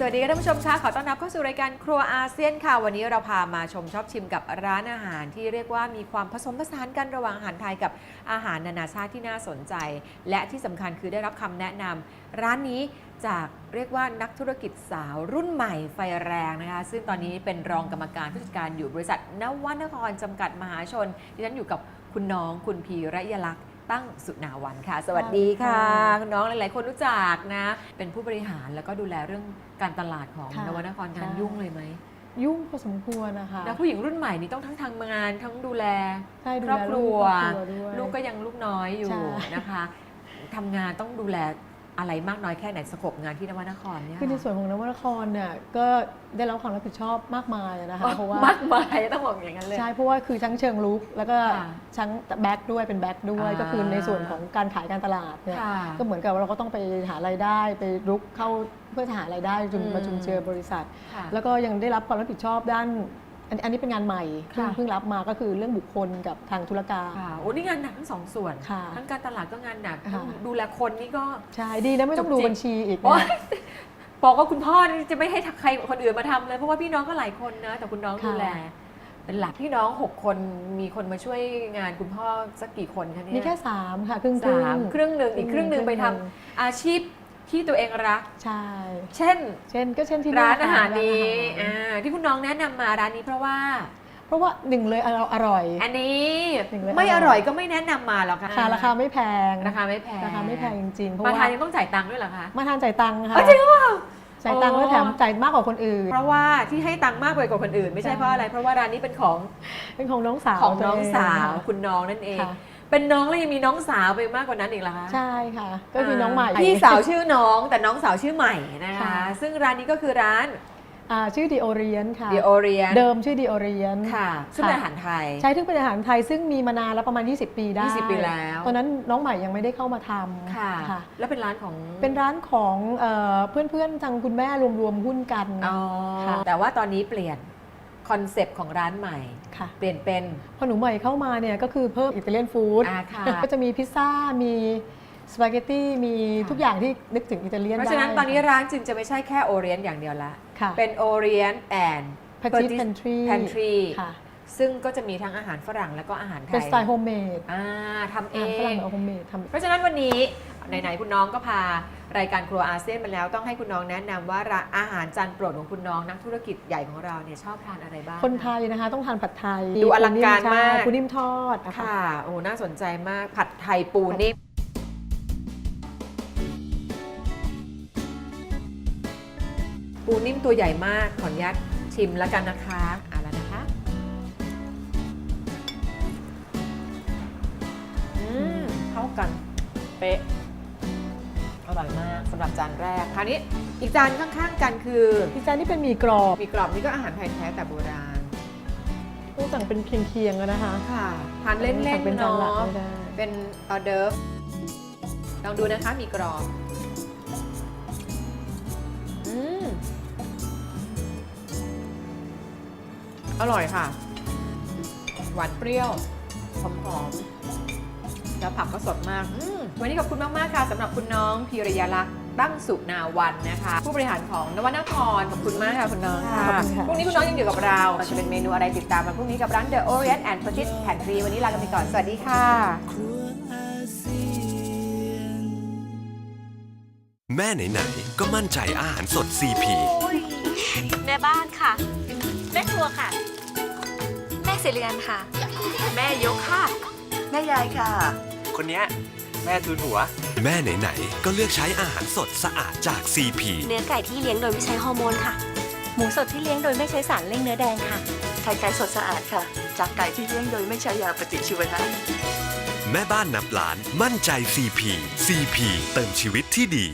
สวัสดีค่ะท่านผู้ชมคะขอต้อนรับเข้าสู่รายการครัวอาเซียนค่ะ วันนี้เราพามาชมชอบชิมกับร้านอาหารที่เรียกว่ามีความผสมผสานกันระหว่างอาหารไทยกับอาหารนานาชาติที่น่าสนใจ และที่สำคัญคือได้รับคำแนะนำร้านนี้จากเรียกว่านักธุรกิจสาวรุ่นใหม่ไฟแรงนะคะ ซึ่งตอนนี้เป็นรองกรรมการผู้จัดการอยู่บริษัทนวนครจำกัดมหาชนที่ฉันอยู่กับคุณน้องคุณพีระยลักษณ์ ตั้งสุนาวันค่ะ สวัสดีค่ะคุณน้องหลาย ๆ คนรู้จักนะ เป็นผู้บริหารแล้วก็ดูแลเรื่องการตลาดของค่ะนวนครงานใช่ยุ่งเลยไหมยุ่งพอสมควรนะคะแล้วผู้หญิงรุ่นใหม่นี่ต้องทั้งทำงานทั้งดูแล ใช่ดูครอบแลครัวครอบครัวด้วย ลูกก็ยังลูกน้อยอยู่ใช่ นะคะทำงานต้องดูแล อะไรมากน้อยแค่ไหนสกบงานที่นวนครเนี่ยคือในส่วนของนวนครเนี่ยก็ได้รับความรับผิดชอบมากมายนะคะอ๋อเพราะว่ามากมายต้องบอกอย่างนั้นเลยใช่เพราะว่าคือทั้งเชิงลุกแล้วก็ค่ะทั้งแบ็กด้วยเป็นแบ็กด้วยอ่าก็คือในส่วนของการขายการตลาดเนี่ยค่ะก็เหมือนกับว่าเราก็ต้องไปหารายได้ไปรุกเข้าเพื่อหารายได้จนอืมมาจุนเจือบริษัทค่ะแล้วก็ยังได้รับความรับผิดชอบด้าน อันอันนี้เป็นงานใหม่เพิ่งค่ะ เพิ่งรับมาก็คือเรื่องบุคคลกับทางธุรการ ค่ะโอ้นี่งานหนักทั้งสองส่วน ค่ะทั้งการตลาดก็งานหนักค่ะ ทั้งดูแลคนนี่ก็ ใช่ดีนะไม่ต้องดูจุกจิกบัญชีอีกโอ๊นะยบอกว่าคุณพ่อนี่จะไม่ให้ใครคนอื่นมาทำเลย เพราะว่าพี่น้องก็หลายคนนะ แต่คุณน้องค่ะดูแล เป็นหลักพี่น้องหกคนมีคนมาช่วยงานคุณพ่อสักกี่คนคะเนี่ยมีแค่สามค่ะครึ่งสามครึ่งหนึ่งอีกครึ่งหนึ่งไปทำอาชีพ ที่ตัวเองรัก ใช่ เช่น เช่นก็เช่นที่ร้านค่ะอาหารนี้ร้านอาหารอ่าที่คุณน้องแนะนำมาร้านนี้เพราะว่า เพราะว่าหนึ่งเลยเราอร่อย อันนี้จริงเลย ไม่ออร่ร่ออยยก็ไม่แนะนำมาหรอกค่ะค่ะราคาไม่แพงราคาไม่แพงราคาไม่แพงจริงๆเพราะมาว่าทานยังต้องจ่ายตังค์ด้วยเหรอคะมาทานจ่ายตังค์ค่ะอ๋อจริงหรือเปล่า จ่ายตังค์อ๋อแล้วแถมจ่ายมากกว่าคนอื่น เพราะว่าที่ให้ตังค์มากกว่าคนอื่น ไม่ใช่ใช่ เพราะอะไร เพราะว่าร้านนี้เป็นของเป็นของน้องสาวของน้องตัวเสาวค่ะคุณน้องนั่นเอง ค่ะ เป็นน้องแล้วยังมีน้องสาวไปมากกว่านั้นอีกเหรอคะใช่ค่ะ ก็คือน้องใหม่ พี่สาวชื่อน้องแต่น้องสาวชื่อใหม่นะคะ ค่ะ ซึ่งร้านนี้ก็คือร้าน อ่าชื่อดีโอเรียนค่ะ The Orient เดิมชื่อดีโอเรียน ค่ะซึ่งเป็นอาหารไทย ใช้ถึงเป็นอาหารไทยซึ่งมีมานานแล้วประมาณ 20 ปีได้20ปีแล้ว ตอนนั้นน้องใหม่ยังไม่ได้เข้ามาทำค่ะค่ะ แล้วเป็นร้านของเป็นร้านของเอ่อเพื่อนๆทางคุณแม่รวมๆหุ้นกัน อ๋อค่ะ แต่ว่าตอนนี้เปลี่ยน คอนเซปต์ของร้านใหม่ ค่ะ เปลี่ยนเป็น พอหนูใหม่เข้ามาเนี่ยก็คือเพิ่มอิตาเลียนฟู้ดอาค่ะ ก็จะมีพิซซ่า มีสปาเกตตี้ มีค่ะทุกอย่างที่นึกถึงอิตาเลียนเพได้ราะฉะนั้นตอนนี้ร้านจึงจะไม่ใช่แค่โอเรียนอย่างเดียวละ ค่ะ เป็นโอเรียนแอน Petite Pantry Pantry ค่ะ ซึ่งก็จะมีทั้งอาหารฝรั่งแล้วก็อาหารไทยเป็นสไตล์โฮมเมดอ่าทำเออาหารฝรั่งงแบบโฮมเมดทำ เพราะฉะนั้นวันนี้ไหนๆคุณน้องก็พา รายการครัวอาเซียนมาแล้วต้องให้คุณน้องแนะนำว่าร้านอาหารจานโปรดของคุณน้องนักธุรกิจใหญ่ของเราเนี่ยชอบทานอะไรบ้างคนไทยนะคะ ต้องทานผัดไทยดูอลังการมากปูนิ่มทอดนะคะค่ะโอ้น่าสนใจมากผัดไทยปูนิ่มปูนิ่มตัวใหญ่มากขออนุญาตชิมแล้วกันนะคะเอ่าแล้วนะคะอืมเข้ากันเป๊ะอ ร่อยมากสำหรับจานแรก คราวนี้อีกจานข้างๆกันคือพี่จานนี่เป็นหมี่กรอบมีกรอบนี่ก็อาหารไทยแท้แต่โบราณ ต้องสั่งเป็นเคียงๆอะนะคะค่ะทานเล่นสั่งเป็นๆจานเนาหลักะไม่ได้ เป็นออเดิร์ฟลองดูนะคะมีกรอบอืมอร่อยค่ะ หวานเปรี้ยวหอมหอมๆแล้วผักก็สดมากอม วันนี้ขอบคุณมากๆค่ะสำหรับคุณน้องพีรยาลักษณ์ตั้งสุนาวันนะคะ ผู้บริหารของนวนครขอบคุณมากค่ะคุณน้องค่ะขอบคุณค่ะ พรุ่งนี้คุณน้องยังอยู่กับเราจะเป็นเมนูอะไรติดตามมาพรุ่งนี้กับร้าน The Orient and Petite Pantry วันนี้ลากันไปก่อนสวัสดีค่ะ ครัวอาเซียน แม่ไหนๆก็มั่นใจอาหารสด CP แม่บ้านค่ะ แม่ครัวค่ะ แม่เสเรือนค่ะ แม่ยกค่ะ แม่ยายค่ะ คนเนี้ย แม่ทูนหัว แม่ไหนๆก็เลือกใช้อาหารสดสะอาดจาก CP เนื้อไก่ที่เลี้ยงโดยไม่ใช้ฮอร์โมนค่ะ หมูสดที่เลี้ยงโดยไม่ใช้สารเร่งเนื้อแดงค่ะ ไข่ไก่สดสะอาดค่ะ จากไก่ที่เลี้ยงโดยไม่ใช้ยาปฏิชีวนะ แม่บ้านนับล้านมั่นใจ CP CP เติมชีวิตที่ดี